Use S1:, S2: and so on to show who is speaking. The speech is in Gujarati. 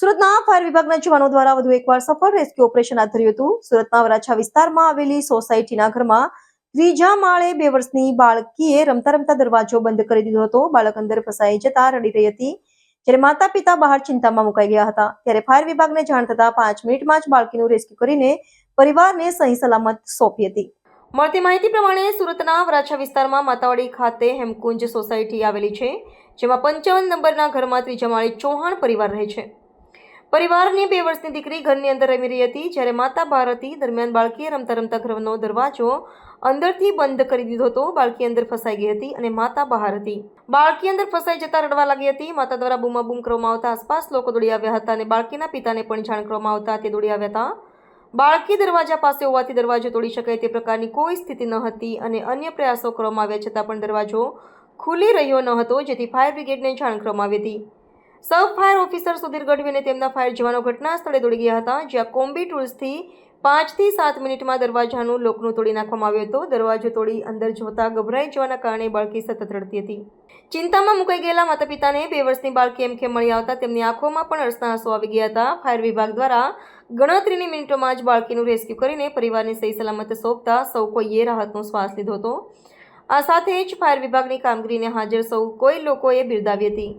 S1: સુરતના ફાયર વિભાગના જવાનો દ્વારા વધુ એકવાર સફળ રેસ્ક્યુ ઓપરેશન હાથ ધર્યું હતું. સુરતના વરાછા વિસ્તારમાં આવેલી સોસાયટીના ઘરમાં ત્રીજા માળે બે વર્ષની બાળકીએ રમતા રમતા દરવાજો બંધ કરી દીધો હતો. બાળક અંદર ફસાઈ જતા રડી રહી હતી, જ્યારે માતા પિતા બહાર ચિંતામાં મુકાઈ ગયા હતા. ત્યારે ફાયર વિભાગને જાણ થતા પાંચ મિનિટમાં જ બાળકીનું રેસ્ક્યુ કરીને પરિવારને સહી સલામત સોંપી હતી. મળતી માહિતી પ્રમાણે સુરતના વરાછા વિસ્તારમાં માતાવાડી ખાતે હેમકુંજ સોસાયટી આવેલી છે, જેમાં પંચાવન નંબરના ઘરમાં ત્રીજા માળે ચૌહાણ પરિવાર રહે છે. પરિવારની બે વર્ષની દીકરી ઘરની અંદર રમી રહી હતી જ્યારે માતા ભારતી દરમિયાન બાળકીએ રમતા રમતા ઘરનો દરવાજો અંદરથી બંધ કરી દીધો હતો. બાળકી અંદર ફસાઈ ગઈ હતી અને માતા બહાર હતી. બાળકી અંદર ફસાઈ જતા રડવા લાગી હતી. માતા દ્વારા બૂમાબૂમ કરવામાં આવતા આસપાસ લોકો દોડી આવ્યા હતા અને બાળકીના પિતાને પણ જાણ કરવામાં આવતા તે દોડી આવ્યા હતા. બાળકી દરવાજા પાસે હોવાથી દરવાજો તોડી શકાય તે પ્રકારની કોઈ સ્થિતિ ન હતી અને અન્ય પ્રયાસો કરવામાં આવ્યા છતાં પણ દરવાજો ખુલી રહ્યો ન હતો, જેથી ફાયર બ્રિગેડને જાણ કરવામાં આવી હતી. Sub fire officer Sudhir Gadhvi અને તેમના ફાયર જવાનો ઘટના સ્થળે દોડી ગયા હતા, જ્યાં કોમ્બી ટૂલ્સથી પાંચથી સાત મિનિટમાં દરવાજાનું લોકનું તોડી નાખવામાં આવ્યો હતો. દરવાજો તોડી અંદર જોતા ગભરાઈ જવાના કારણે બાળકી સતત રડતી હતી. ચિંતામાં મુકાઈ ગયેલા માતા પિતાને બે વર્ષની બાળકી એમ કે મળી આવતા તેમની આંખોમાં પણ અરસના આંસુ આવી ગયા હતા. ફાયર વિભાગ દ્વારા ગણતરીની મિનિટોમાં જ બાળકીનું રેસ્ક્યુ કરીને પરિવારને સહી સલામત સોંપતા સૌ કોઈએ રાહતનો શ્વાસ લીધો હતો. આ સાથે જ ફાયર વિભાગની કામગીરીને હાજર સૌ કોઈ લોકોએ બિરદાવી હતી.